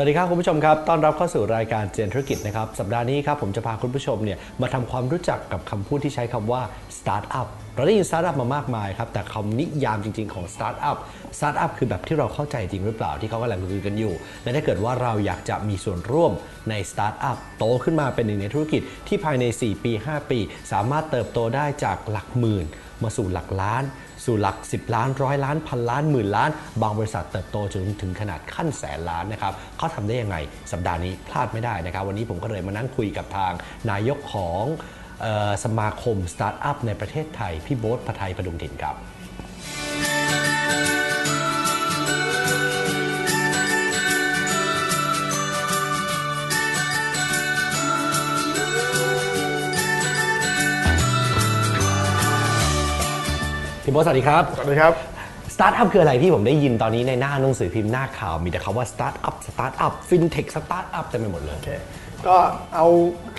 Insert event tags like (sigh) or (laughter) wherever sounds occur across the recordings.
สวัสดีครับคุณผู้ชมครับ ต้อนรับเข้าสู่รายการเจนธุรกิจนะครับ สัปดาห์นี้ครับผมจะพาคุณผู้ชมเนี่ยมาทำความรู้จักกับคำพูดที่ใช้คำว่า startup เราได้ยิน startup มามากมายครับ แต่คำนิยามจริง ๆของ startup startup คือแบบที่เราเข้าใจจริงหรือเปล่าที่เขากำลังคุยกันอยู่ และถ้าเกิดว่าเราอยากจะมีส่วนร่วมใน startup โตขึ้นมาเป็นหนึ่งในธุรกิจที่ภายใน 4 ปี 5 ปี สามารถเติบโตได้จากหลักหมื่น มาสู่หลักล้าน สู่หลัก 10 ล้านร้อยล้านพันล้านหมื่นล้าน บางบริษัทเติบโตจนถึงขนาดขั้นแสนล้านนะครับเขาทำได้ยังไงสัปดาห์นี้พลาดไม่ได้นะครับ วันนี้ผมก็เลยมานั่งคุยกับทางนายกของออสมาคมสตาร์ทอัพในประเทศไทย พี่โบ๊ทพไทยประดุงถิ่นครับ พี่โบ๊ทสวัสดีครับ สวัสดีครับ สตาร์ทอัพคืออะไรพี่ผมได้ยินตอนนี้ในหน้าหนังสือพิมพ์หน้าข่าว มีแต่คำว่าสตาร์ทอัพ สตาร์ทอัพ ฟินเทค สตาร์ทอัพเต็มไปหมดเลยโอเคก็เอา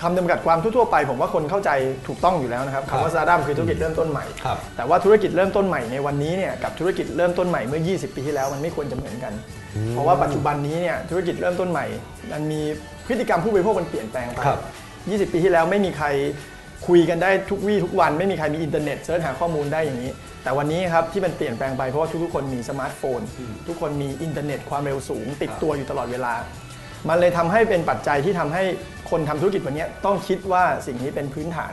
คำจำกัดความทั่วๆไป ผมว่าคนเข้าใจถูกต้องอยู่แล้วนะครับครับคำว่า startup คือธุรกิจเริ่มต้นใหม่ ครับ แต่ว่าธุรกิจเริ่มต้นใหม่ในวันนี้เนี่ยกับธุรกิจเริ่มต้นใหม่เมื่อ 20 ปีที่แล้วมันไม่ควรจะเหมือนกัน เพราะว่าปัจจุบันนี้เนี่ยธุรกิจเริ่มต้นใหม่ มันมีพฤติกรรมผู้บริโภคมันเปลี่ยนแปลงไป ครับ 20 ปีที่แล้วไม่มีใคร คุยกันได้ทุกวี่ทุกวันไม่มีใครมีอินเทอร์เน็ตเสิร์ชหาข้อมูลได้อย่างนี้ แต่วันนี้ครับที่มันเปลี่ยนแปลงไปเพราะว่าทุกๆคนมีสมาร์ทโฟน ทุกคนมีอินเทอร์เน็ตความเร็วสูง ติดตัวอยู่ตลอดเวลา มันเลยทำให้เป็นปัจจัยที่ทำให้คนทำธุรกิจวันนี้ต้องคิดว่าสิ่งนี้เป็นพื้นฐาน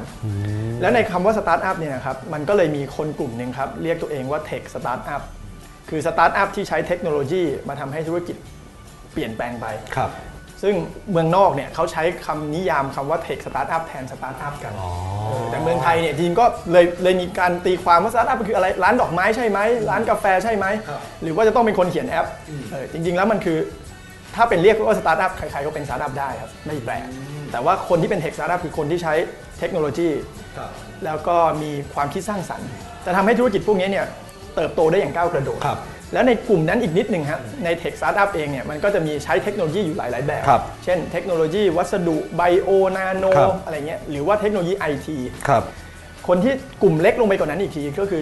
แล้วในคำว่าสตาร์ทอัพเนี่ยนะครับมันก็เลยมีคนกลุ่มหนึ่งครับเรียกตัวเองว่าเทคสตาร์ทอัพคือสตาร์ทอัพที่ใช้เทคโนโลยีมาทำให้ธุรกิจเปลี่ยนแปลงไป ซึ่งเมืองนอกเนี่ยเขาใช้คำนิยามคำว่าเทคสตาร์ทอัพแทนสตาร์ทอัพกันเออแต่เมืองไทยเนี่ยจริงก็เลยเลยมีการตีความว่าสตาร์ทอัพคืออะไรร้านดอกไม้ใช่ไหมร้านกาแฟใช่ไหม หรือว่าจะต้องเป็นคนเขียนแอปเออจริง ๆ แล้วมันคือถ้าเป็นเรียกว่าสตาร์ทอัพใครๆก็เป็นสตาร์ทอัพได้ครับไม่แปลกแต่ว่าคนที่เป็นเทคสตาร์ทอัพคือคนที่ใช้เทคโนโลยี แล้วก็มีความคิดสร้างสรรค์ จะทำให้ธุรกิจพวกนี้เนี่ยเติบโตได้อย่างก้าวกระโดด ครับ แล้วในกลุ่มนั้นอีกนิดหนึ่งฮะในเทคสตาร์ทอัพเองเนี่ยมันก็จะมีใช้เทคโนโลยีอยู่หลาย ๆ แบบครับเช่นเทคโนโลยีวัสดุไบโอนาโนครับอะไรเงี้ยหรือว่าเทคโนโลยีไอทีครับคนที่กลุ่มเล็กลงไปกว่านั้นอีกทีก็คือ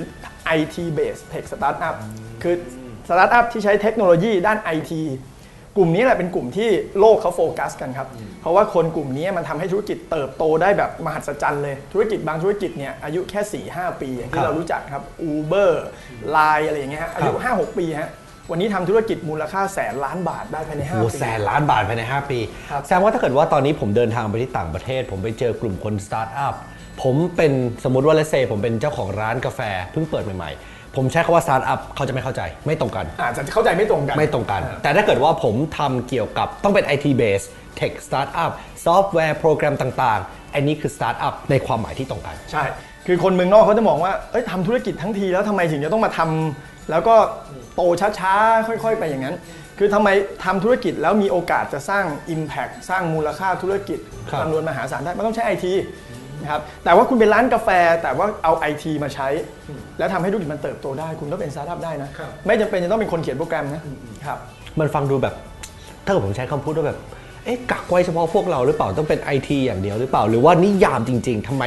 IT based tech startup คือสตาร์ทอัพที่ใช้เทคโนโลยีด้าน IT กลุ่มนี้แหละเป็นกลุ่มที่โลกเขาโฟกัสกันครับ เพราะว่าคนกลุ่มนี้มันทำให้ธุรกิจเติบโตได้แบบมหัศจรรย์เลย ธุรกิจบางธุรกิจเนี่ยอายุแค่4-5ปีอย่างครัที่บเรารู้จักครับ Uber Line อะไรอย่างเงี้ยฮะอายุครับ5-6 ปีฮะวันนี้ทำธุรกิจมูลค่าแสนล้านบาทได้ภายในโอ้5ปีแสนล้านบาทภายใน 5 ปีครับแสดงว่าถ้าเกิดว่าตอนนี้ผมเดินทางไปที่ต่างประเทศ ผมไปเจอกลุ่มคนสตาร์ทอัพผมเป็นสมมติว่าเลเซผมเป็นเจ้าของร้านกาแฟเพิ่งเปิดใหม่ๆ ผมใช้คำว่าสตาร์ทอัพเขาจะไม่เข้าใจไม่ตรงกัน อาจจะเข้าใจไม่ตรงกัน ไม่ตรงกัน แต่ถ้าเกิดว่าผมทำเกี่ยวกับต้องเป็น IT base tech startup ซอฟต์แวร์โปรแกรมต่างๆ อันนี้คือ startup ในความหมายที่ตรงกัน ใช่ คือคนเมืองนอกเขาจะมองว่า เอ้ยทำธุรกิจทั้งทีแล้วทำไมถึงจะต้องมาทำแล้วก็โตช้าๆ ค่อยๆ ไปอย่างนั้น คือทำไมทำธุรกิจแล้วมีโอกาสจะสร้าง Impact สร้างมูลค่าธุรกิจครับจำนวนมหาศาลได้ มันต้องใช้ไอที นะครับแต่ว่าคุณเป็นร้านกาแฟแต่ว่าเอาไอทีมาใช้ แล้วทำให้ธุรกิจมันเติบโตได้ คุณก็เป็นสตาร์ทอัพได้นะไม่จำเป็นจะต้องเป็นคนเขียนโปรแกรมนะครับ มันฟังดูแบบ ถ้าเกิดผมใช้คำพูดว่าแบบ เอ๊ะกักไว้เฉพาะพวกเราหรือเปล่าต้องเป็น IT อย่างเดียวหรือเปล่า หรือว่านิยามจริง ๆทำไม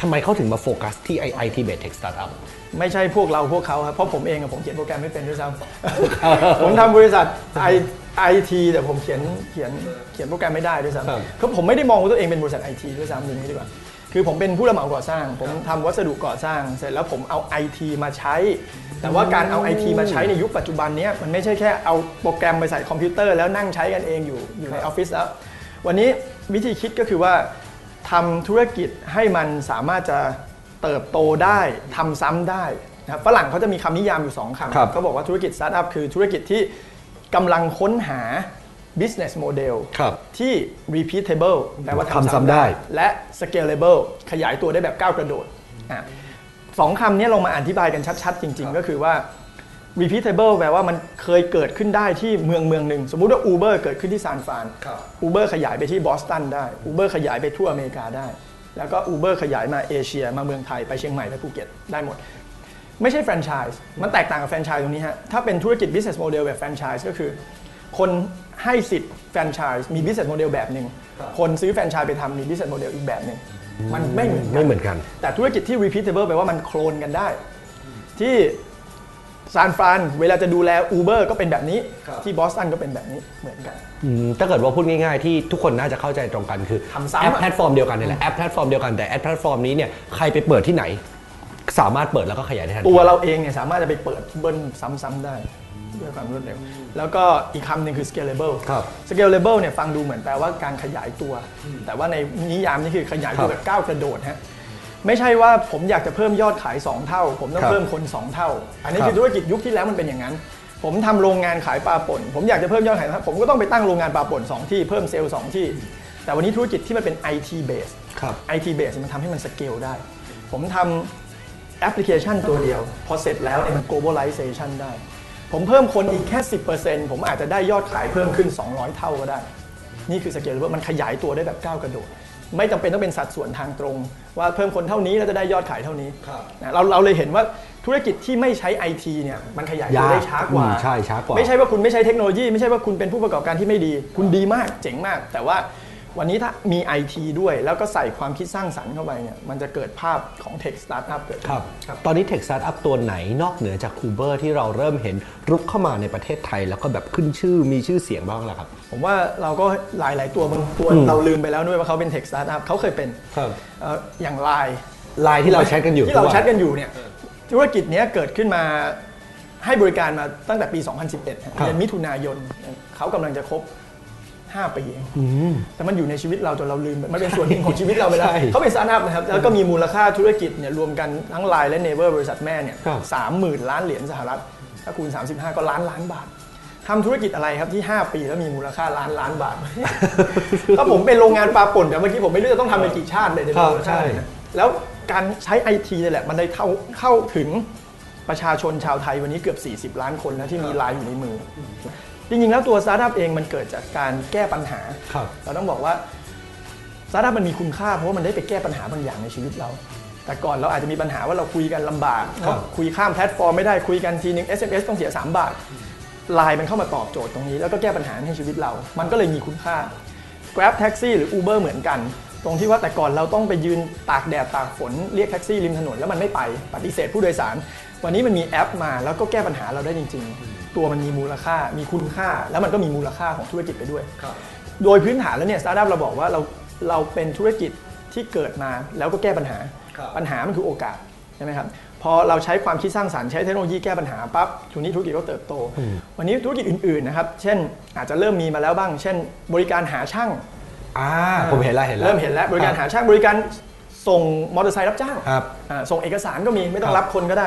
ทำไมเขาถึงมาโฟกัสที่ IT based tech startup ไม่ใช่พวกเราพวกเขาครับเพราะผมเองอะผมเขียนโปรแกรมไม่เป็นด้วยซ้ำ ผมทำบริษัทไอไอทีแต่ผมเขียนเขียนเขียนโปรแกรมไม่ได้ด้วยครับ ซ้ำคือผมไม่ได้มองว่าตัวเองเป็นบริษัทไอทีด้วยซ้ำอย่างนี้ดีกว่า คือผมเป็นผู้รับเหมาก่อสร้าง ผมทำวัสดุก่อสร้าง เสร็จแล้วผมเอาไอทีมาใช้ แต่ว่าการเอาไอทีมาใช้ในยุคปัจจุบันเนี้ยมันไม่ใช่แค่เอาโปรแกรมไปใส่คอมพิวเตอร์แล้วนั่งใช้กันเองอยู่อยู่ในออฟฟิศแล้ว วันนี้วิธีคิดก็คือว่าทำธุรกิจให้มันสามารถจะเติบโตได้ทำซ้ำได้นะครับฝรั่งเขาจะมีคำนิยามอยู่2คำครับ เขาบอกว่าธุรกิจสตาร์ทอัพคือธุรกิจที่กำลังค้นหา business model ครับที่ repeatable แปลว่าทำซ้ำได้ และ scalable ขยายตัวได้แบบก้าวกระโดดอะสองคำนี้ลงมาอธิบายกันชัดๆ จริง ๆ ก็คือว่า repeatable แปลว่ามันเคยเกิดขึ้นได้ที่เมืองเมืองหนึ่ง สมมุติว่า Uber เกิดขึ้นที่ซานฟรานครับ Uber ขยายไปที่บอสตันได้ Uber ขยายไปทั่วอเมริกาได้ แล้วก็ Uber ขยายมาเอเชีย มาเมืองไทยไปเชียงใหม่ไปภูเก็ตได้หมด ไม่ใช่แฟรนไชส์มันแตกต่างกับแฟรนไชส์ตรงนี้ฮะถ้าเป็นธุรกิจ business model แบบแฟรนไชส์ก็คือ คน ให้สิทธิ์แฟรนไชส์มี business model แบบหนึ่งคนซื้อแฟรนไชส์ไปทำมี business model อีกแบบหนึ่งมันไม่เหมือนกันไม่เหมือนกัน แต่ธุรกิจที่ repeatable แปลว่ามันโคลนกันได้ ที่ซานฟรานเวลาจะดูแล Uber ก็เป็นแบบนี้ ที่บอสตันก็เป็นแบบนี้เหมือนกันอืมถ้าเกิดว่าพูดง่ายๆ ที่ทุกคนน่าจะเข้าใจตรงกันคือทำซ้ำอะแอปแพลตฟอร์มเดียวกันนี่แหละแอปแพลตฟอร์มเดียวกันแต่แอปแพลตฟอร์มนี้เนี่ยใครไปเปิดที่ไหน สามารถเปิดแล้วก็ขยายได้ทันทีตัวเราเองเนี่ยสามารถจะไปเปิดเบิ้ลซ้ำๆได้ ด้วยความรวดเร็ว แล้วก็อีกคำหนึ่งคือ scalable ครับ scalable เนี่ยฟังดูเหมือนแปลว่าการขยายตัว แต่ว่าในนิยามนี่คือขยายตัวครับแบบก้าวกระโดดฮะไม่ใช่ว่าผมอยากจะเพิ่มยอดขาย 2 เท่า ผมต้องครับเพิ่มคน 2 เท่า อันนี้ครับคือธุรกิจยุคที่แล้วมันเป็นอย่างนั้น ผมทำโรงงานขายปลาป่น ผมอยากจะเพิ่มยอดขายผมก็ต้องไปตั้งโรงงานปลาป่นสองที่เพิ่มเซลล์สองที่ แต่วันนี้ธุรกิจที่มันเป็น IT base ครับ IT base มันทำให้มันสเกลได้ ผมทำแอปพลิเคชันตัวเดียว พอเสร็จแล้วเนี่ยมัน globalization ได้ ผมเพิ่มคนอีกแค่ 10%ผมอาจจะได้ยอดขายเพิ่มขึ้น 200 เท่าก็ได้ นี่คือสเกลมันขยายตัวได้แบบก้าวกระโดด ไม่จำเป็นต้องเป็นสัดส่วนทางตรง ว่าเพิ่มคนเท่านี้แล้วจะได้ยอดขายเท่านี้ครับนะเราเราเลยเห็นว่าธุรกิจที่ไม่ใช้ IT เนี่ยมันขยายตัวยากได้ช้ากว่าอืมใช่ช้ากว่า ไม่ใช่ว่าคุณไม่ใช้เทคโนโลยี ไม่ใช่ว่าคุณเป็นผู้ประกอบการที่ไม่ดี คุณดีมากเจ๋งมาก แต่ว่า วันนี้ถ้ามี IT ด้วย แล้วก็ใส่ความคิดสร้างสรรค์เข้าไปเนี่ยมันจะเกิดภาพของ Tech Startup เกิดขึ้น ครับ ตอนนี้ Tech Startup ตัวไหนนอกเหนือจาก Uber ที่เราเริ่มเห็นรุกเข้ามาในประเทศไทย แล้วก็แบบขึ้นชื่อมีชื่อเสียงบ้างแล้วครับ ผมว่าเราก็หลาย ๆ ตัวบางตัวเราลืมไปแล้วด้วยว่าเขาเป็น Tech Startup เขาเคยเป็นครับเอ่ออย่างไลน์ไลน์ที่เราแชทกันอยู่ที่เราทุวัแชทกันอยู่เนี่ยธุรกิจเนี้ยเกิดขึ้นมาให้บริการมาตั้งแต่ปี 2011ฮะครับเดือนมิถุนายนเขากำลังจะครบ 5ปีเองแต่มันอยู่ในชีวิตเราจนเราลืมมันเป็นส่วนหนึ่งของชีวิตเราไปแล้วใช่เขาเป็นสตาร์ทอัพนะครับแล้วก็มีมูลค่าธุรกิจเนี่ยรวมกันทั้งไลน์และเนเวอร์บริษัทแม่เนี่ยครับสามหมื่นล้านเหรียญสหรัฐถ้าคูณ 35 ก็ล้านล้านบาททำธุรกิจอะไรครับที่ 5 ปีแล้วมีมูลค่าล้านล้านบาทถ้าผมเป็นโรงงานปลาป่นแต่เมื่อกี้ผมไม่รู้จะต้องทำเป็นกี่ชาติเลยในครับมูลค่าใช่เนี่ยแล้วการใช้ไอทีนี่แหละมันได้เข้าเข้าถึงประชาชนชาวไทยวันนี้เกือบ 40 ล้านคนแล้วที่มีไลน์อยู่ในมือ จริงๆแล้วตัวสตาร์ทอัพเองมันเกิดจากการแก้ปัญหา ครับ เราต้องบอกว่าสตาร์ทอัพมันมีคุณค่าเพราะว่ามันได้ไปแก้ปัญหาบางอย่างในชีวิตเรา แต่ก่อนเราอาจจะมีปัญหาว่าเราคุยกันลำบากครับ คุยข้ามแพลตฟอร์มไม่ได้คุยกันทีนึง SMS ต้องเสีย 3 บาทไลน์มันเข้ามาตอบโจทย์ตรงนี้ แล้วก็แก้ปัญหาให้ชีวิตเรา มันก็เลยมีคุณค่า Grab Taxi หรือ Uber เหมือนกัน ตรงที่ว่าแต่ก่อนเราต้องไปยืนตากแดดตากฝนเรียกแท็กซี่ริมถนนแล้วมันไม่ไปปฏิเสธผู้โดยสาร วันนี้มันมีแอปมาแล้วก็แก้ปัญหาเราได้จริงๆ ตัวมันมีมูลค่า มีคุณค่า แล้วมันก็มีมูลค่าของธุรกิจไปด้วย โดยพื้นฐานแล้วเนี่ยสตาร์ทอัพเราบอกว่าเราเราเป็นธุรกิจที่เกิดมาแล้วก็แก้ปัญหาครับปัญหามันคือโอกาสใช่ไหมครับพอเราใช้ความคิดสร้างสรรค์ใช้เทคโนโลยีแก้ปัญหาปั๊บทุนนี้ธุรกิจก็เติบโต วันนี้ธุรกิจอื่นๆนะครับเช่นอาจจะเริ่มมีมาแล้วบ้าง เช่น บริการหาช่างอ่าผมเห็นแล้วเห็นแล้วเริ่มเห็นแล้วบริการหาช่างบริการส่งมอเตอร์ไซค์รับจ้างครับอ่าส่งเอกสารก็มีไม่ต้อคงรับรับคนก็ได้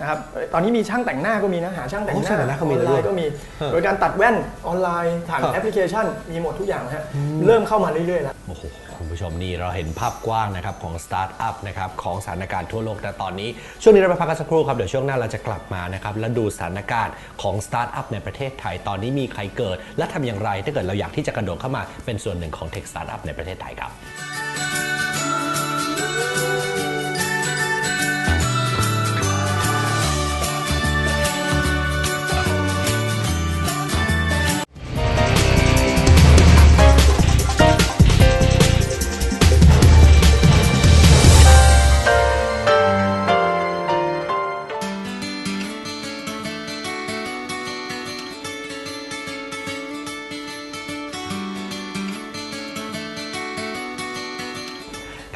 นะครับเอ่อตอนนี้มีช่างแต่งหน้าก็มีนะหาช่างแต่งหโอ้ช่างแต่งหน้าน้าก็มีออนแล้วไลด้วยน์ก็มีฮะบริการตัดแว่นออนไลน์ผ่านครับแอปพลิเคชัน มีหมดทุกอย่างนะฮะเริ่มเข้ามาเรื่อยๆแล้วโอ้โหคุณผู้ชมนี่เราเห็นภาพกว้างนะครับของสตาร์ทอัพนะครับของสถานการณ์ทั่วโลกแต่ตอนนี้ ช่วงนี้เราไปพักกันสักครู่ครับเดี๋ยวช่วงหน้าเราจะกลับมานะครับและดูสถานการณ์ของสตาร์ทอัพในประเทศไทยตอนนี้มีใครเกิด และทำอย่างไรถ้าเกิดเราอยากที่จะกระโดดเข้ามาเป็นส่วนหนึ่งของเทคสตาร์ทอัพในประเทศไทยครับ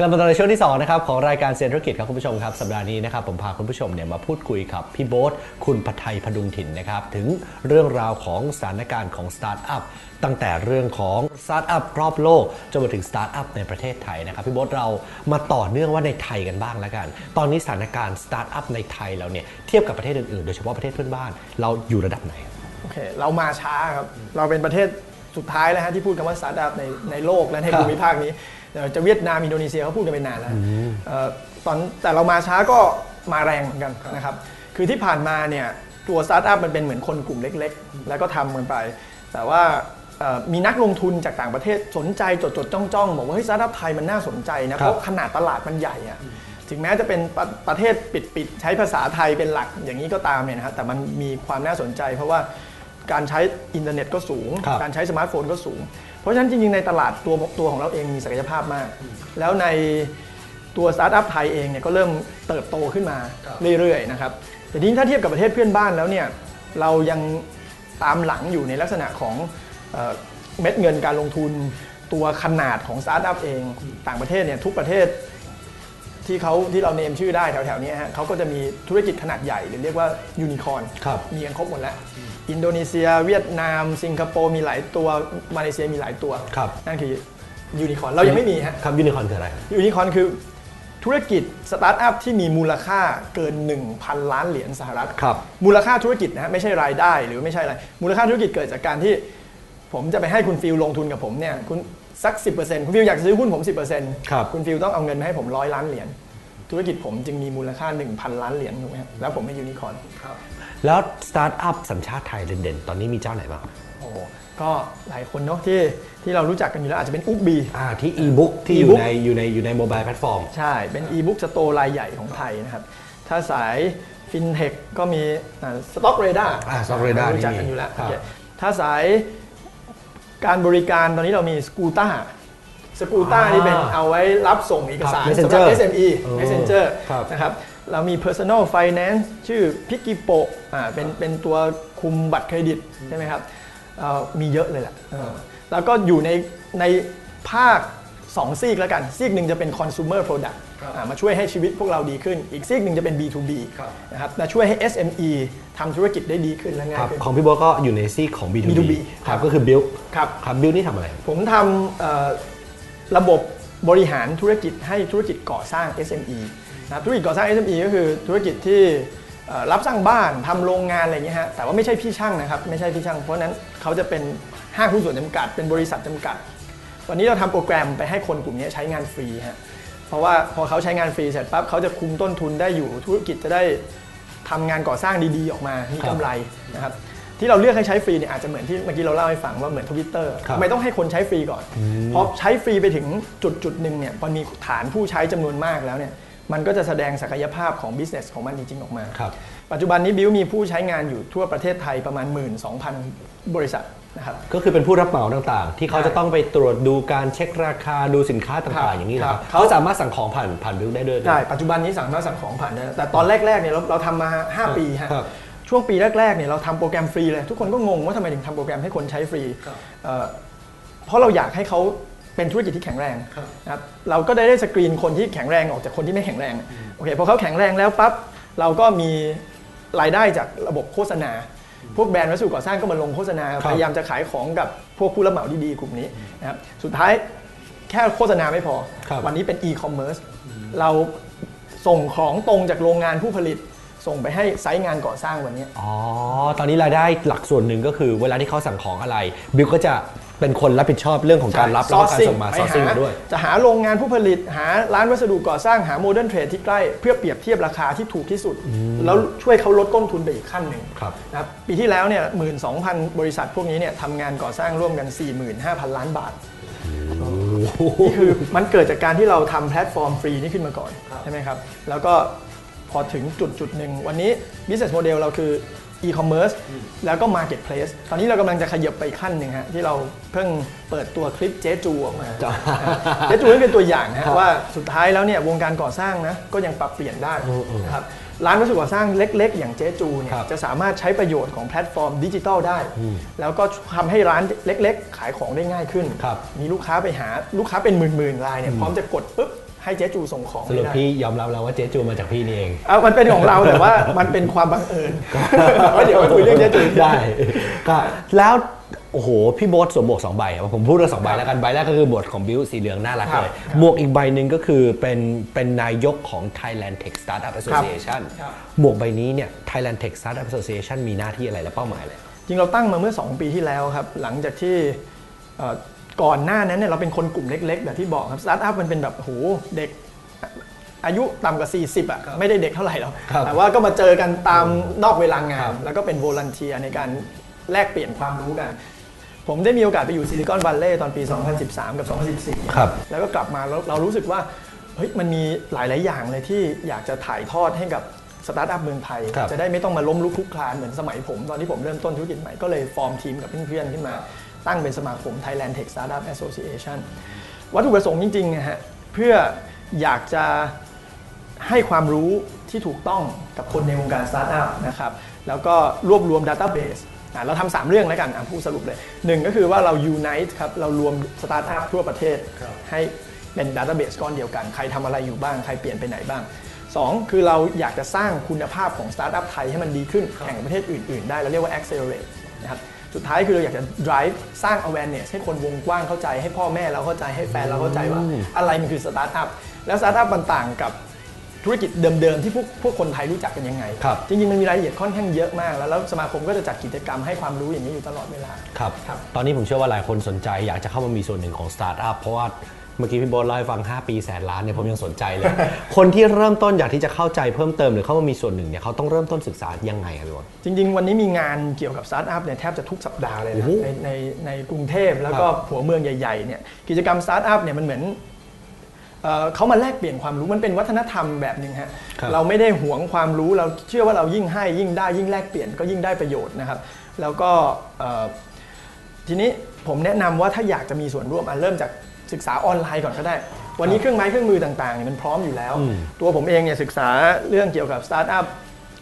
กลับมาตอนในช่วงที่2นะครับของรายการเซียนธุรกิจครับคุณผู้ชมครับสัปดาห์นี้นะครับผมพาคุณผู้ชมเนี่ยมาพูดคุยกับพี่โบ๊ทคุณปทัยพดุงถิ่นนะครับถึงเรื่องราวของสถานการณ์ของสตาร์ทอัพตั้งแต่เรื่องของสตาร์ทอัพรอบโลกจนมาถึงสตาร์ทอัพในประเทศไทยนะครับพี่โบ๊ทเรามาต่อเนื่องว่าในไทยกันบ้างแล้วกัน ตอนนี้สถานการณ์สตาร์ทอัพในไทยเราเนี่ยเทียบกับประเทศอื่นๆ โดยเฉพาะประเทศเพื่อนบ้าน เราอยู่ระดับไหนโอเคเรามาช้าครับเราเป็นประเทศสุดท้ายแล้วฮะที่พูดกันว่าสตาร์ทอัพในในโลกและในครับภูมิภาคนี้เดี๋ยว จะเวียดนามอินโดนีเซียเขาพูดกันไปนานแล้วเอ่อตอนแต่เรามาช้าก็มาแรงเหมือนกันนะครับ คือที่ผ่านมาเนี่ยตัวสตาร์ทอัพมันเป็นเหมือนคนกลุ่มเล็ก ๆ แล้วก็ทำกันไป แต่ว่าเอ่อมีนักลงทุนจากต่างประเทศสนใจจดจดจ้องจ้องๆบอกว่าเฮ้ยสตาร์ทอัพไทยมันน่าสนใจนะครัเพบราะขนาดตลาดมันใหญ่อะถึงแม้จะเป็นประประเทศปิดๆใช้ภาษาไทยเป็นหลักอย่างนี้ก็ตามเนี่ยนะครับแต่มันมีความน่าสนใจเพราะว่าการใช้อินเทอร์เน็ตก็สูงครับการใช้สมาร์ทโฟนก็สูง เพราะฉะนั้นจริงๆในตลาดตัวตัวของเราเองมีศักยภาพมาก แล้วในตัวสตาร์ทอัพไทยเองเนี่ยก็เริ่มเติบโตขึ้นมาเรื่อยๆนะครับแต่ทีนี้ถ้าเทียบกับประเทศเพื่อนบ้านแล้วเนี่ยเรายังตามหลังอยู่ในลักษณะของเอ่อเม็ดเงินการลงทุนตัวขนาดของสตาร์ทอัพเองต่างประเทศเนี่ยทุกประเทศที่เขาที่เราเนมชื่อได้แถวๆเนี้ยฮะเขาก็จะมีธุรกิจขนาดใหญ่หรือเรียกว่ายูนิคอร์นครับมีกันครบหมดแล้ว อินโดนีเซีย เวียดนาม สิงคโปร์มีหลายตัวมาเลเซียมีหลายตัวครับ นั่นคือยูนิคอร์นเรายังไม่มีฮะครับยูนิคอร์นคืออะไรยูนิคอร์นคือธุรกิจสตาร์ทอัพที่มีมูลค่าเกิน 1,000 ล้านเหรียญสหรัฐครับมูลค่าธุรกิจนะฮะไม่ใช่รายได้หรือไม่ใช่อะไร มูลค่าธุรกิจเกิดจากการที่ ผมจะไปให้คุณฟิลลงทุนกับผมเนี่ยคุณสัก 10%คุณฟิลอยากซื้อหุ้นผม 10%ครับคุณฟิลต้องเอาเงินมาให้ผมร้อยล้านเหรียญธุรกิจผมจึงมีมูลค่า 1,000 ล้านเหรียญถูกไหมครับแล้วผมเป็นยูนิคอร์น แล้วสตาร์ทอัพสัญชาติไทยเด่นๆ ตอนนี้มีเจ้าไหนบ้างโอ้โหก็หลายคนเนาะที่ที่เรารู้จักกันอยู่แล้วอาจจะเป็นอุ๊บบีอ่าที่อีบุ๊กที่อยู่ e-book ในอยู่ในอยู่ในโมบายแพลตฟอร์ม ใช่ เป็นอีบุ๊กสโตร์รายใหญ่ของไทยนะครับ ถ้าสายฟินเทคก็มีสต็อกเรดาอ่า Stock Radar รู้จักกันนี่มีอยู่แล้วครับโอเคถ้าสายการบริการตอนนี้เรามีสกูต้าสกูต้าอ่านี่เป็นเอาไว้รับส่งเอกสารครับสำหรับ Messenger SME เออ Messenger ครับ นะครับ เรามี Personal Finance ชื่อพิกิโปอ่าเป็นเป็นตัวคุมบัตรเครดิตใช่ไหมครับเอ่อมีเยอะเลยแหละเออแล้วก็อยู่ในในภาค 2 ซีกแล้วกัน ซีกหนึ่งจะเป็น consumer product อ่ามาช่วยให้ชีวิตพวกเราดีขึ้น อีกซีกหนึ่งจะเป็น B2B นะครับมาช่วยให้ SME ทำธุรกิจได้ดีขึ้นและคง่ารัยบขึ้น ของพี่โบ๊ทก็อยู่ในซีกของ B2B B2B ครับก็คือ build ครับ ครับ build นี่ทำอะไร ผมทำเอ่อระบบบริหารธุรกิจให้ธุรกิจก่อสร้าง SME นะครับธุรกิจก่อสร้าง SME ก็คือธุรกิจที่เอ่อรับสร้างบ้านทำโรงงานอะไรอย่างเงี้ยฮะแต่ว่าไม่ใช่พี่ช่างนะครับไม่ใช่พี่ช่าง เพราะฉะนั้นเขาจะเป็นห้างหุ้นส่วนจำกัด เป็นบริษัทจำกัด วันนี้เราทำโปรแกรมไปให้คนกลุ่มนี้ใช้งานฟรีฮะเพราะว่าพอเขาใช้งานฟรีเสร็จปั๊บเขาจะคุมต้นทุนได้อยู่ ธุรกิจจะได้ทำงานก่อสร้างดีๆออกมามีกำไรนะครับที่เราเลือกให้ใช้ฟรีเนี่ยอาจจะเหมือนที่เมื่อกี้เราเล่าให้ฟังว่าเหมือนทวิตเตอร์ครับทำไมต้องให้คนใช้ฟรีก่อนเพราะใช้ฟรีไปถึงจุดจุดๆหนึ่งเนี่ยพอมีฐานผู้ใช้จำนวนมากแล้วเนี่ย มันก็จะแสดงศักยภาพของ business ของมันจริงๆออกมาครับปัจจุบันนี้บิวมีผู้ใช้งานอยู่ทั่วประเทศไทยประมาณ 12,000 บริษัทนะครับก็คือเป็นผู้รับเหมาต่างๆ ที่เขาใช่จะต้องไปตรวจดูการเช็คราคาดูสินค้าครัต่างบๆอย่างนี้นะคครัรับบเขาเขาสามารถสั่งของผ่านผ่าน build ได้ด้วยใช่ปัจจุบันนี้สามารถสั่งของผ่านได้แต่ตอนแรกๆเนี่ยเราเราทำมา 5 ปีฮะครับช่วงปีแรกๆเนี่ยเราทำโปรแกรมฟรีเลย ทุกคนก็งงว่าทำไมถึงทำโปรแกรมให้คนใช้ฟรีเอ่อเพราะเราอยากให้เขา เป็นธุรกิจที่แข็งแรงนะครับเราก็ได้ได้สกรีนคนที่แข็งแรงออกจากคนที่ไม่แข็งแรงโอเคพอเขาแข็งแรงแล้วปั๊บเราก็มีรายได้จากระบบโฆษณา พวกแบรนด์วัสดุก่อสร้างก็มาลงโฆษณาครับพยายามจะขายของกับพวกผู้รับเหมาดีๆกลุ่มนี้นะครับสุดท้ายแค่โฆษณาไม่พอครับวันนี้เป็นอีคอมเมิร์ซเราส่งของตรงจากโรงงานผู้ผลิตส่งไปให้ไซต์งานก่อสร้างวันนี้ อ๋อ ตอนนี้รายได้หลักส่วนหนึ่งก็คือเวลาที่เขาสั่งของอะไร บิลก็จะ เป็นคนรับผิดชอบเรื่องของการรับแล้วก็การส่งมาไปซอร์ซิ่งหมาด้วย จะหาโรงงานผู้ผลิตหาร้านวัสดุก่อสร้างหาโมเดิร์นเทรดที่ใกล้ เพื่อเปรียบเทียบราคาที่ถูกที่สุด แล้วช่วยเขาลดต้นทุนไปอีกขั้นหนึ่งครับนะครับปีที่แล้วเนี่ยหมื่นสองพันบริษัทพวกนี้เนี่ยทำงานก่อสร้างร่วมกัน 45,000 ล้านบาทนี่คือมันเกิดจากการที่เราทำแพลตฟอร์มฟรีนี่ขึ้นมาก่อนใช่ไหมครับแล้วก็พอถึงจุดจุดหนึ่งวันนี้ business model เราคือ e-commerce แล้วก็ marketplace ตอนนี้เรากำลังจะขยับไปอีกขั้นหนึ่งฮะที่เราเพิ่งเปิดตัวคลิปเจ๊จูออกมาจ้ะเจ๊จูนี่เป็นตัวอย่างนะฮะครับว่าสุดท้ายแล้วเนี่ยวงการก่อสร้างนะก็ยังปรับเปลี่ยนได้นะครับร้านวัสดุก่อสร้างเล็ก ๆ อย่างเจ๊จูเนี่ยครับจะสามารถใช้ประโยชน์ของแพลตฟอร์มดิจิทัลได้ แล้วก็ทำให้ร้านเล็ก ๆ ขายของได้ง่ายขึ้นครับมีลูกค้าไปหาลูกค้าเป็นหมื่นๆรายเนี่ยพร้อมจะกดปุ๊บ ให้เจ๊จูส่งของสรุปได้พี่ยอมรับแล้วว่าเจ๊จูมาจากพี่นี่เองเอามันเป็นของเราแต่ว่ามันเป็นความบังเอิญเพราะเดี๋ยวไปคุยเรื่องเจ๊จูได้ก็แล้วโอ้โห พี่โบ๊ทสวมหมวกสองใบอะผมพูดเรื่องสองใบแล้วกันใบแรกก็คือหมวกของบิวสีเหลืองน่ารักครับเลยหมวกอีกใบหนึ่งก็คือเป็นเป็นนายกของ Thailand Tech Startup Association ครับหมวกใบนี้เนี่ย Thailand Tech Startup Association มีหน้าที่อะไรและเป้าหมายอะไรจริงเราตั้งมาเมื่อ 2 ปีที่แล้วครับ หลังจากที่เอ่อ ก่อนหน้านั้นเนี่ยเราเป็นคนกลุ่มเล็กๆแบบที่บอกครับสตาร์ทอัพมันเป็นแบบโหเด็ก อายุต่ำกว่า 40อะไม่ได้เด็กเท่าไหร่หรอกครับแต่ว่าก็มาเจอกันตามนอกเวลางาครันบแล้วก็เป็นโวลันเทียในการแลกเปลี่ยนความรู้กัน ผมได้มีโอกาสไปอยู่ซิลิคอนวัลเลย์ตอนปี 2013 กับ 2014 ครับ แล้วก็กลับมาแล้วเรารู้สึกว่าเฮ้ยมันมีหลาย ๆ อย่างเลยที่อยากจะถ่ายทอดให้กับสตาร์ทอัพเมืองไทย ครับ จะได้ไม่ต้องมาล้มลุกคลุกคลานเหมือนสมัยผม ตอนที่ผมเริ่มต้นธุรกิจใหม่ก็เลยฟอร์มทีมกับเพื่อน ๆ ขึ้นมา ตั้งเป็นสมาคม Thailand Tech Startup Association วัตถุประสงค์จริงๆนะฮะเพื่ออยากจะให้ความรู้ที่ถูกต้องกับคนในวงการสตาร์ทอัพนะครับแล้วก็รวบรวม Database อะเราทำสามเรื่องแล้วกันอะพูดสรุปเลยหนึ่งก็คือว่าเรา Unite ครับเรารวมสตาร์ทอัพทั่วประเทศให้เป็น Database ก้อนเดียวกัน ใครทำอะไรอยู่บ้าง ใครเปลี่ยนไปไหนบ้างสองคือเราอยากจะสร้างคุณภาพของสตาร์ทอัพไทยให้มันดีขึ้นแข่งกับประเทศอื่น ๆ ได้เราเรียกว่า accelerate นะครับ สุดท้ายคือเราอยากจะ drive สร้าง awareness ให้คนวงกว้างเข้าใจให้พ่อแม่เราเข้าใจให้แฟนเราเข้าใจว่าอะไรมันคือสตาร์ทอัพแล้วสตาร์ทอัพมันต่างกับธุรกิจเดิมๆ ที่พวกพวกคนไทยรู้จักกันยังไงครับจริงๆ มันมีรายละเอียดค่อนข้างเยอะมาก แล้วแล้วสมาคมก็จะจัดกิจกรรมให้ความรู้อย่างนี้อยู่ตลอดเวลา ครับครับตอนนี้ผมเชื่อว่าหลายคนสนใจอยากจะเข้ามามีส่วนหนึ่งของสตาร์ทอัพเพราะว่า เมื่อกี้พี่โบทเล่าให้ฟัง 5 ปีแสนล้านเนี่ยผมยังสนใจเลย คนที่เริ่มต้นอยากที่จะเข้าใจเพิ่มเติมหรือเข้ามามีส่วนหนึ่งเนี่ยเขาต้องเริ่มต้นศึกษายังไงครับพี่โบทจริง ๆ วันนี้มีงานเกี่ยวกับสตาร์ทอัพเนี่ยแทบจะทุกสัปดาห์เลยโอ้นะโหในในในกรุงเทพแล้วก็ครับหัวเมืองใหญ่ๆเนี่ยกิจกรรมสตาร์ทอัพเนี่ยมันเหมือนเอ่อเขามาแลกเปลี่ยนความรู้มันเป็นวัฒนธรรมแบบหนึ่งฮะครับ เราไม่ได้หวงความรู้เราเชื่อว่าเรายิ่งให้ยิ่งได้ยิ่งแลกเปลี่ยนก็ยิ่งได้ประโยชน์นะครับ แล้วก็เอ่อ ทีนี้ผมแนะนำว่าถ้าอยากจะมีส่วนร่วมอะเริ่มจาก ศึกษาออนไลน์ก่อนก็ได้ วันนี้เครื่องไม้เครื่องมือต่างๆเนี่ยมันพร้อมอยู่แล้วอืมตัวผมเองเนี่ยศึกษาเรื่องเกี่ยวกับสตาร์ทอัพ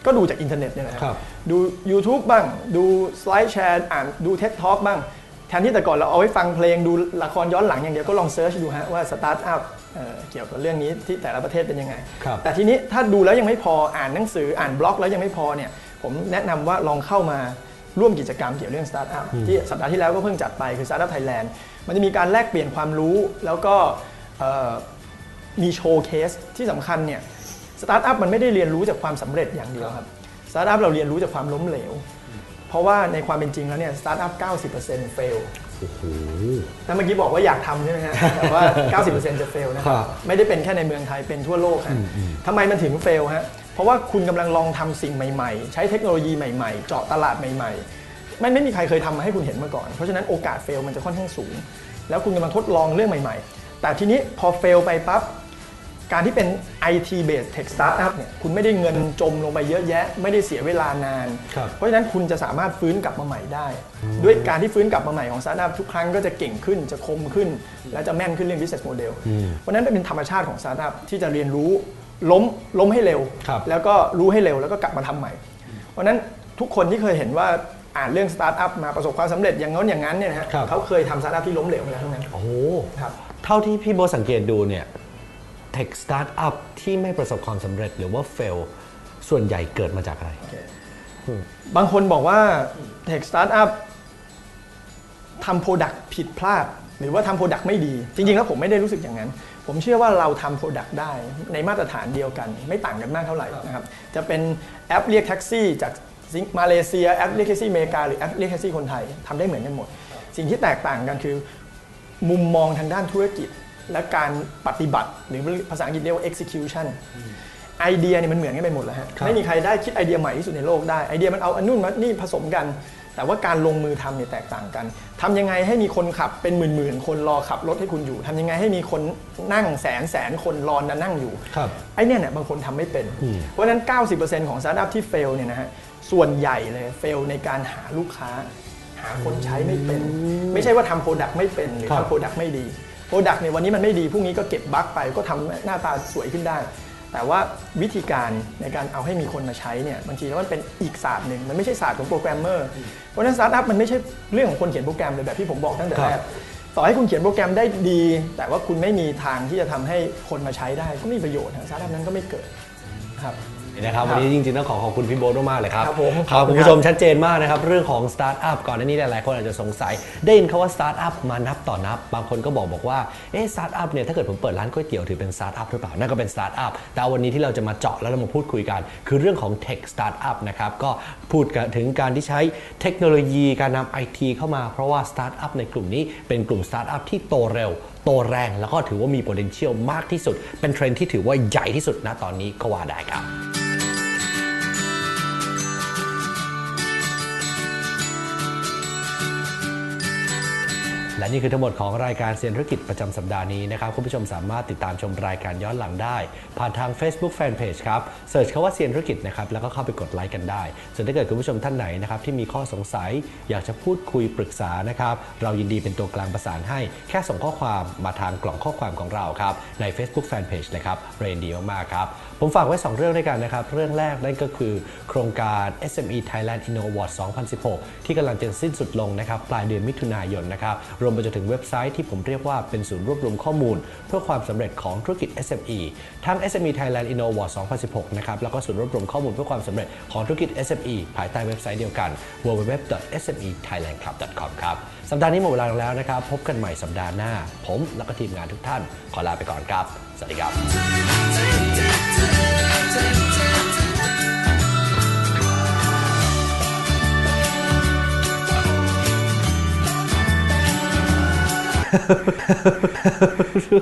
ก็ดูจากอินเทอร์เน็ตเนี่ยนะคครัรับบดู YouTube บ้าง ดูสไลด์แชร์อ่านดู TED Talk บ้าง แทนที่แต่ก่อนเราเอาไว้ฟังเพลงดูละครย้อนหลังอย่างเดียวก็ลองเซิร์ชดูฮะว่าสตาร์ทอัพเกี่ยวกับเรื่องนี้ที่แต่ละประเทศเป็นยังไงครับแต่ทีนี้ถ้าดูแล้วยังไม่พออ่านหนังสืออ่านบล็อกแล้วยังไม่พอเนี่ยผมแนะนำว่าลองเข้ามาร่วมกิจกรรมเกี่ยวเรื่องสตาร์ทอัพที่สัปดาห์ที่แล้วก็เพิ่งจัดไปคือ Startup Thailand มันจะมีการแลกเปลี่ยนความรู้ แล้วก็เอ่อมีโชว์เคสที่สำคัญเนี่ยสตาร์ทอัพมันไม่ได้เรียนรู้จากความสำเร็จอย่างเดียวครับสตาร์ทอัพเราเรียนรู้จากความล้มเหลว เพราะว่าในความเป็นจริงแล้วเนี่ยสตาร์ทอัพ 90% fail โอ้โหถ้าเมื่อกี้บอกว่าอยากทำใช่ไหมฮะ แต่ว่า 90%จะเฟลนะคครัรับบไม่ได้เป็นแค่ในเมืองไทย เป็นทั่วโลกฮะทำไมมันถึงเฟลฮะ เพราะว่าคุณกำลังลองทำสิ่งใหม่ ๆ ใช้เทคโนโลยีใหม่ ๆ เจาะตลาดใหม่ ๆ มันไม่มีใครเคยทำมาให้คุณเห็นมาก่อน เพราะฉะนั้นโอกาสเฟลมันจะค่อนข้างสูง แล้วคุณกำลังทดลองเรื่องใหม่ๆ แต่ทีนี้พอเฟลไปปั๊บการที่เป็น IT based tech startup เนี่ยคุณไม่ได้เงินจมลงไปเยอะแยะ ไม่ได้เสียเวลานานครับเพราะฉะนั้นคุณจะสามารถฟื้นกลับมาใหม่ได้ ด้วยการที่ฟื้นกลับมาใหม่ของสตาร์ทอัพทุกครั้งก็จะเก่งขึ้นจะคมขึ้น และจะแม่นขึ้นเรื่อง business model เพราะฉะนั้นเป็นธรรมชาติของสตาร์ทอัพที่จะเรียนรู้ล้มล้มให้เร็วครับแล้วก็รู้ให้เร็วแล้วก็กลับมาทำใหม่ เพราะฉะนั้นทุกคนที่เคยเห็นว่า อ่านเรื่องสตาร์ทอัพมาประสบความสำเร็จอย่างนั้นอย่างนั้นเนี่ยนะฮะครับเขาเคยทำสตาร์ทอัพที่ล้มเหลวมาแล้วทั้งนั้นโอ้โหครับเท่าที่พี่โบทสังเกตดูเนี่ย Tech Startup ที่ไม่ประสบความสำเร็จหรือว่า fail ส่วนใหญ่เกิดมาจากอะไร บางคนบอกว่า Tech Startup ทำโปรดักต์ผิดพลาด หรือว่าทำโปรดักต์ไม่ดี จริง ๆ แล้วผมไม่ได้รู้สึกอย่างนั้น ผมเชื่อว่าเราทำโปรดักต์ได้ในมาตรฐานเดียวกัน ไม่ต่างกันมากเท่าไหร่นะครับจะเป็นแอปเรียกแท็กซี่จาก สิงมาเลเซียแอปเรียกแท็กซี่อเมริกาหรือแอปเรียกแท็กซี่คนไทยทำได้เหมือนกันหมด สิ่งที่แตกต่างกันคือ มุมมองทางด้านธุรกิจ และการปฏิบัติหรือภาษาอังกฤษเรียกว่า execution ไอเดียเนี่ยมันเหมือนกันไปหมดแล้วฮะครับไม่มีใครได้คิดไอเดียใหม่ที่สุดในโลกได้ไอเดียมันเอาอันนู่นมานี่ผสมกัน แต่ว่าการลงมือทำเนี่ยแตกต่างกันทำยังไงให้มีคนขับเป็นหมื่นๆคนรอขับรถให้คุณอยู่ทำยังไงให้มีคนนั่งแสนแสนคนรอนะนั่งอยู่ครับไอ้เนี่ยเนี่ยบางคนทำไม่เป็น เพราะฉะนั้น 90%ของสตาร์ทอัพที่เฟลเนี่ยนะฮะ ส่วนใหญ่เลยเฟลในการหาลูกค้า หาคนใช้ไม่เป็น ไม่ใช่ว่าทำโปรดักต์ไม่เป็นหรือครับทำโปรดักต์ไม่ดีโปรดักต์เนี่ยวันนี้มันไม่ดีพรุ่งนี้ก็เก็บบั๊กไปก็ทำหน้าตาสวยขึ้นได้ แต่ว่าวิธีการในการเอาให้มีคนมาใช้เนี่ยบางทีแล้วมันเป็นอีกศาสตร์หนึ่งมันไม่ใช่ศาสตร์ของโปรแกรมเมอร์เพราะฉะนั้นสตาร์ทอัพมันไม่ใช่เรื่องของคนเขียนโปรแกรมเลยแบบที่ผมบอกตั้งแต่ครับแรกต่อให้คุณเขียนโปรแกรมได้ดี แต่ว่าคุณไม่มีทางที่จะทำให้คนมาใช้ได้ก็ไม่มีประโยชน์นะสตาร์ทอัพนั้นก็ไม่เกิดครับ นะครับครับวันนี้จริงๆต้องขอขอบคุณพี่โบทมากๆเลยครับครับผมครับขอบคุคุณณผู้ชมครับชัดเจนมากนะครับเรื่องของสตาร์ทอัพก่อนหน้านี้หลายๆคนอาจจะสงสัย ได้ยินคาว่าสตาร์ทอัพมานับต่อนับ บางคนก็บอกบอกว่าเอ๊ะสตาร์ทอัพเนี่ยถ้าเกิดผมเปิดร้านก๋วยเตี๋ยวถือเป็นสตาร์ทอัพหรือเปล่านั่นก็เป็นสตาร์ทอัพแต่วันนี้ที่เราจะมาเจาะแล้วเรามาพูดคุยกัน คือเรื่องของเทคสตาร์ทอัพนะครับก็พูดกันถึงการที่ใช้เทคโนโลยีการนำไอทีเข้ามาเพราะว่าสตาร์ทอัพในกลุ่มนี้เป็นกลุ่มสตาร์ทอัพที่โตเร็วโตแรงแล้วก็ถือว่ามี potential มากที่สุด เป็นเทรนด์ที่ถือว่าใหญ่ที่สุดณตอนนี้ก็ว่าได้ครับ นี่คือทั้งหมดของรายการเซียนธุรกิจประจำสัปดาห์นี้นะครับคุณผู้ชมสามารถติดตามชมรายการย้อนหลังได้ ผ่านทาง Facebook Fanpage ครับเสิร์ชคำว่าเซียนธุรกิจนะครับแล้วก็เข้าไปกดไลค์กันได้ส่วนถ้าเกิดคุณผู้ชมท่านไหนนะครับที่มีข้อสงสัยอยากจะพูดคุยปรึกษานะครับเรายินดีเป็นตัวกลางประสานให้ แค่ส่งข้อความมาทางกล่องข้อความของเราครับใน Facebook Fanpage นะครับเรนดีมากๆครับ ผมฝากไว้ 2 เรื่องด้วยกันนะครับ เรื่องแรกนั่นก็คือโครงการ SME Thailand Inno Award 2016 ที่กำลังจะสิ้นสุดลงนะครับปลายเดือนมิถุนายนนะครับรวมไปจนถึงเว็บไซต์ที่ผมเรียกว่าเป็นศูนย์รวบรวมข้อมูล เพื่อความสำเร็จของธุรกิจ SME ทั้ง SME Thailand Inno Award 2016 นะครับแล้วก็ศูนย์รวบรวมข้อมูลเพื่อความสำเร็จของธุรกิจ SME ภายใต้เว็บไซต์เดียวกัน www.smethailandclub.com ครับสัปดาห์นี้หมดเวลาลงแล้วนะครับพบกันใหม่สัปดาห์หน้า ผมและก็ทีมงานทุกท่านขอลาไปก่อนครับ Tá ligado? (laughs)